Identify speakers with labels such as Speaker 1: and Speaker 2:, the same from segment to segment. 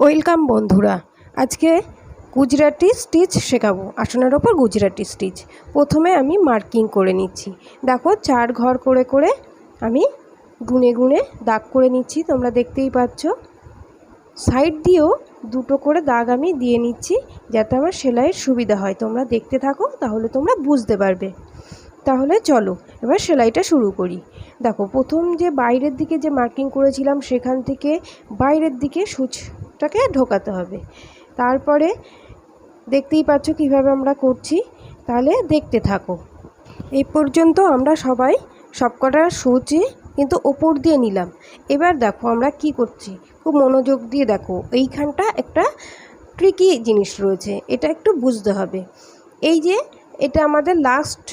Speaker 1: Welcome বন্ধুরা। আজকে Gujarati stitch শেখাবো। আসনের ওপর গুজরাটি স্টিচ। প্রথমে আমি মার্কিং করে নিচ্ছি। দেখো, চার ঘর করে করে আমি গুনে গুনে দাগ করে নিচ্ছি, তোমরা দেখতেই পাচ্ছ। সাইড দিয়েও দুটো করে দাগ আমি দিয়ে নিচ্ছি, যাতে আমার সেলাইয়ের সুবিধা হয়। তোমরা দেখতে থাকো, তাহলে তোমরা বুঝতে পারবে। তাহলে চলো, এবার সেলাইটা শুরু করি। দেখো, প্রথম যে বাইরের দিকে যে মার্কিং করেছিলাম, সেখান থেকে বাইরের দিকে সূচটাকে ঢোকাতে হবে। তারপরে দেখতেই পাচ্ছ কীভাবে আমরা করছি। তাহলে দেখতে থাকো। এই পর্যন্ত আমরা সবাই সবকটা সূচি কিন্তু ওপর দিয়ে নিলাম। এবার দেখো আমরা কি করছি। খুব মনোযোগ দিয়ে দেখো, এইখানটা একটা ট্রিকি জিনিস রয়েছে, এটা একটু বুঝতে হবে। এই যে এটা আমাদের লাস্ট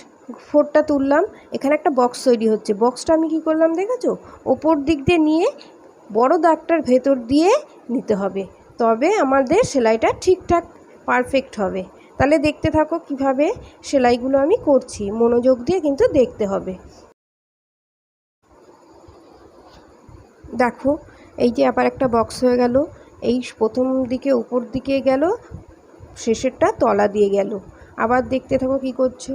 Speaker 1: ফোরটা তুললাম, এখানে একটা বক্স তৈরি হচ্ছে। বক্সটা আমি কি করলাম দেখেছ? ওপর দিক দিয়ে নিয়ে বড় দাগটার ভেতর দিয়ে নিতে হবে। তবে আমাদের সেলাইটা ঠিকঠাক পারফেক্ট হবে। তাহলে দেখতে থাকো কীভাবে সেলাইগুলো আমি করছি। মনোযোগ দিয়ে কিন্তু দেখতে হবে। দেখো, এই যে আবার একটা বক্স হয়ে গেল। এই প্রথম দিকে, উপর দিকে গেল। শেষেরটা তলা দিয়ে গেল। আবার দেখতে থাকো কি করছ।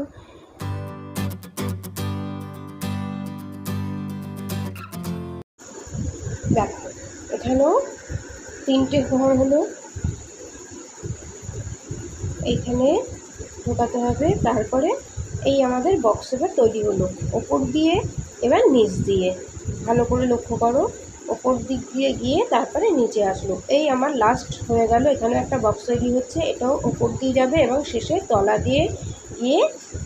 Speaker 1: এখানেও তিনটে ঘর হলো। এইখানে ঢোকাতে হবে, তারপরে এই আমাদের বক্স এবার তৈরি হলো। ওপর দিয়ে, এবার নিচ দিয়ে। ভালো করে লক্ষ্য করো, ওপর দিক দিয়ে গিয়ে তারপরে নিচে আসলো। এই আমার লাস্ট হয়ে গেল, এখানে একটা বক্স তৈরি হচ্ছে, এটাও ওপর দিয়ে যাবে এবং শেষে তলা দিয়ে গিয়ে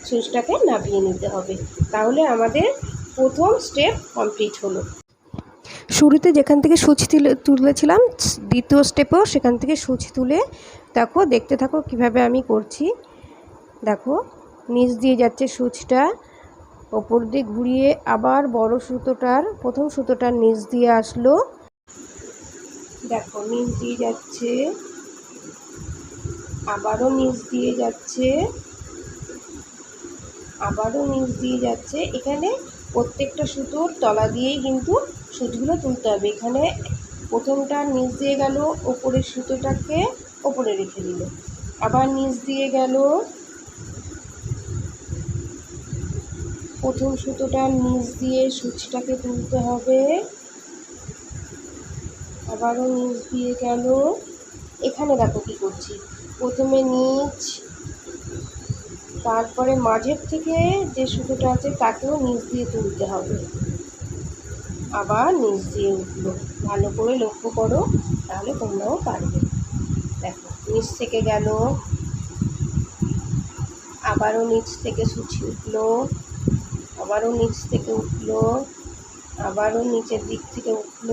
Speaker 1: সুইচটাকে নামিয়ে নিতে হবে। তাহলে আমাদের প্রথম স্টেপ কমপ্লিট হলো। শুরুতে যেখান থেকে সুচ তুলেছিলাম, দ্বিতীয় স্টেপেও সেখান থেকে সুচ তুলে দেখো, দেখতে থাকো কীভাবে আমি করছি। দেখো, নিচ দিয়ে যাচ্ছে সুচটা, ওপর দিয়ে ঘুরিয়ে আবার বড় সুতোটার, প্রথম সুতোটার নিচ দিয়ে আসলো। দেখো, নিচ দিয়ে যাচ্ছে, আবারও নিচ দিয়ে যাচ্ছে, আবারও নিচ দিয়ে যাচ্ছে। এখানে প্রত্যেকটা সুতোর তলা দিয়েই কিন্তু সুতোগুলো তুলতে হবে। এখানে প্রথমটা নিচ দিয়ে গেল, ওপরের সুতোটাকে ওপরে রেখে দিল। আবার নিচ দিয়ে গেল, প্রথম সুতোটার নিচ দিয়ে সুচটাকে তুলতে হবে। আবারও নিচ দিয়ে গেল। এখানে দেখো কী করছি। প্রথমে নিচ তারপরে মাঝের থেকে যে সুতোটা আছে তাকেও নিচ দিয়ে তুলতে হবে। আবার নিচ দিয়ে উঠল। ভালো করে লক্ষ্য করো, তাহলে তোমরাও পারবে। দেখো, নিচ থেকে গেল। আবারও নিচ থেকে সুচি উঠল। আবারও নিচ থেকে উঠল। আবারও নিচের দিক থেকে উঠল।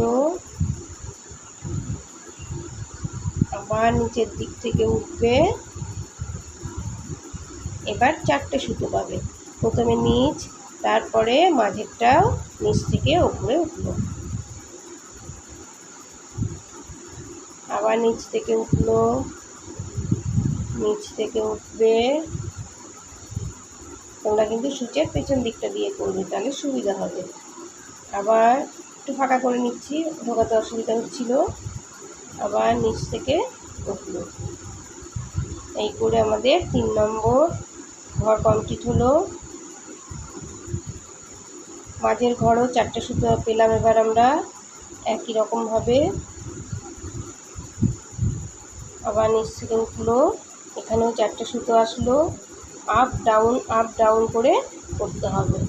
Speaker 1: আবার নিচের দিক থেকে উঠবে। এবার চারটে সুতো পাবে। প্রথমে নিচ, তারপরে মাঝেরটাও নিচ থেকে উপরে উঠল। আবার নিচ থেকে উঠল, নিচ থেকে উঠবে। তোমরা কিন্তু সূচের পেছন দিকটা দিয়ে করবে, তাহলে সুবিধা হবে। আবার একটু ফাঁকা করে নিচ্ছি, ঢোকাতে অসুবিধা হচ্ছিল। আবার নিচ থেকে উঠল। এই করে আমাদের তিন নম্বর ঘর কমপ্লিট হলো। মাঝের ঘরও চারটে সুতো পেলাম এবার আমরা, একই রকমভাবে আবার নিচ থেকে এখানেও চারটে সুতো আসলো। আপ ডাউন আপ ডাউন করে করতে হবে।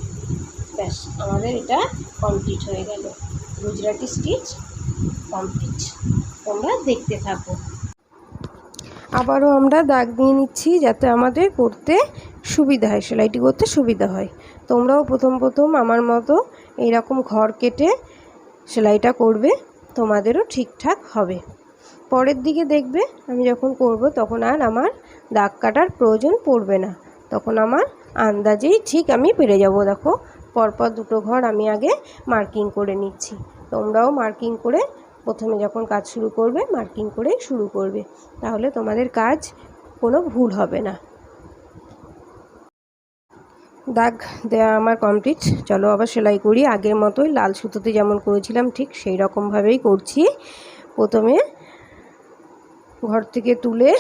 Speaker 1: ব্যাস, আমাদের এটা কমপ্লিট হয়ে গেল। Gujarati stitch complete. তোমরা দেখতে থাকো। আবারও আমরা দাগ দিয়ে নিচ্ছি যাতে আমাদের করতে সুবিধা হয়, সেলাইটি করতে সুবিধা হয়। তোমরাও প্রথম প্রথম আমার মতো এইরকম ঘর কেটে সেলাইটা করবে, তোমাদেরও ঠিকঠাক হবে। পরের দিকে দেখবে আমি যখন করব তখন আর আমার দাগ কাটার প্রয়োজন পড়বে না। তখন আমার আন্দাজেই ঠিক আমি পেরে যাব, দেখো। পরপর দুটো ঘর আমি আগে মার্কিং করে নিচ্ছি। তোমরাও মার্কিং করে প্রথমে যখন কাজ শুরু করবে, মার্কিং করেই শুরু করবে। তাহলে তোমাদের কাজ কোনো ভুল হবে না। দাগ দেওয়া আমার কমপ্লিট চলো আবার সেলাই করি। আগের মতোই লাল সুতোতে যেমন করেছিলাম ঠিক সেই রকমভাবেই করছি। প্রথমে ঘর থেকে তুলে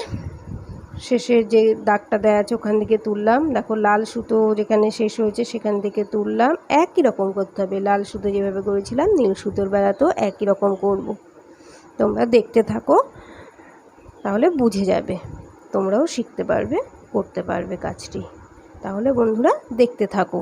Speaker 1: শেষের যে দাগটা দেওয়া আছে ওখান থেকে তুললাম। দেখো লাল সুতো যেখানে শেষ হয়েছে সেখান থেকে তুললাম। একই রকম করতে হবে। লাল সুতো যেভাবে করেছিলাম, নীল সুতোর বেলাতেও একই রকম করব। তোমরা দেখতে থাকো, তাহলে বুঝে যাবে। তোমরাও শিখতে পারবে, করতে পারবে কাজটি। তাহলে বন্ধুরা দেখতে থাকো।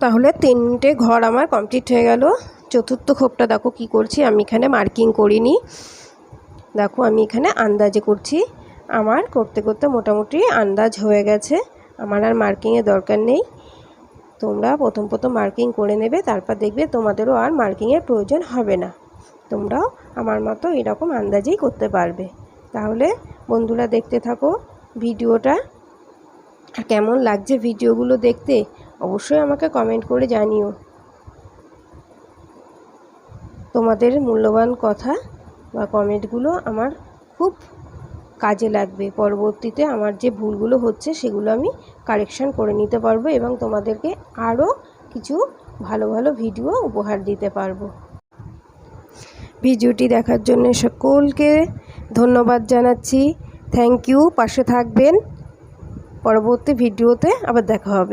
Speaker 1: তাহলে তিনটে ঘর আমার কমপ্লিট হয়ে গেল। চতুর্থ খোপটা দেখো কি করছি, আমি এখানে মার্কিং করিনি। দেখো আমি এখানে আন্দাজে করছি। আমার করতে করতে মোটামুটি আন্দাজ হয়ে গেছে। আমার আর মার্কিংয়ের দরকার নেই। তোমরা প্রথম প্রথম মার্কিং করে নেবে, তারপর দেখবে তোমাদেরও আর মার্কিংয়ের প্রয়োজন হবে না। তোমরাও আমার মতো এরকম আন্দাজেই করতে পারবে। তাহলে বন্ধুরা দেখতে থাকো ভিডিওটা। আর কেমন লাগছে ভিডিওগুলো দেখতে অবশ্যই আমাকে কমেন্ট করে জানিও। তোমাদের মূল্যবান কথা বা কমেন্টগুলো আমার খুব কাজে লাগবে। পরবর্তীতে আমার যে ভুলগুলো হচ্ছে সেগুলো আমি কারেকশান করে নিতে পারব এবং তোমাদেরকে আরও কিছু ভালো ভালো ভিডিও উপহার দিতে পারব। ভিডিওটি দেখার জন্য সকলকে ধন্যবাদ জানাচ্ছি। থ্যাংক ইউ পাশে থাকবেন। পরবর্তী ভিডিওতে আবার দেখা হবে।